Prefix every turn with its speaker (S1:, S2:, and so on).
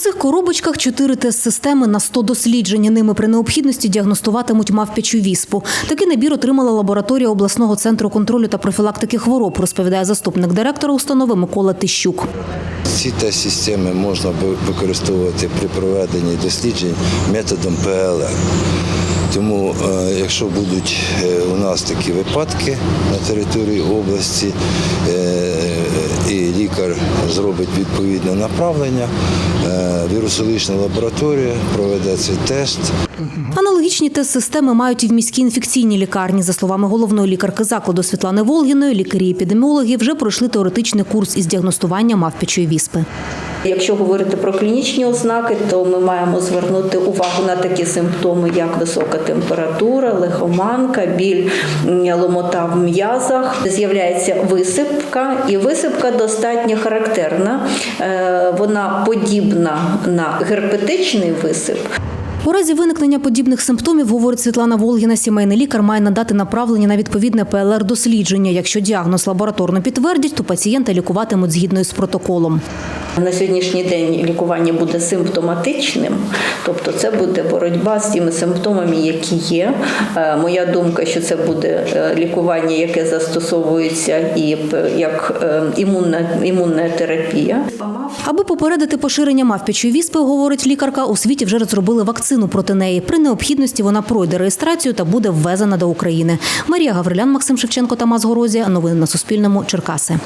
S1: цих коробочках чотири тест-системи на 100 досліджень. Ними при необхідності діагностуватимуть мавпячу віспу. Такий набір отримала лабораторія обласного центру контролю та профілактики хвороб, розповідає заступник директора установи Микола Тищук.
S2: Ці тест-системи можна використовувати при проведенні досліджень методом ПЛР. Тому, е, якщо будуть е, у нас такі випадки на території області, е, і лікар зробить відповідне направлення, е, вірусологічна лабораторія проведе цей тест.
S1: Аналогічні тест-системи мають і в міській інфекційній лікарні. За словами головної лікарки закладу Світлани Волгіної, лікарі-епідеміологи вже пройшли теоретичний курс із діагностування мавпячої віспи.
S3: Якщо говорити про клінічні ознаки, то ми маємо звернути увагу на такі симптоми, як висока температура, лихоманка, біль ломота в м'язах. З'являється висипка, і висипка достатньо характерна. Е, Вона подібна на герпетичний висип.
S1: У разі виникнення подібних симптомів, говорить Світлана Волгіна, сімейний лікар має надати направлення на відповідне ПЛР-дослідження. Якщо діагноз лабораторно підтвердять, то пацієнта лікуватимуть згідно із протоколом.
S3: На сьогоднішній день лікування буде симптоматичним, тобто це буде боротьба з тими симптомами, які є. Е, Моя думка, що це буде е, лікування, яке застосовується і як е, імунна, імунна терапія.
S1: Аби попередити поширення мавпячої віспи, говорить лікарка, у світі вже розробили вакцину проти неї. При необхідності вона пройде реєстрацію та буде ввезена до України. Марія Гаврилян, Максим Шевченко, Тамас Горозія. Новини на Суспільному. Черкаси.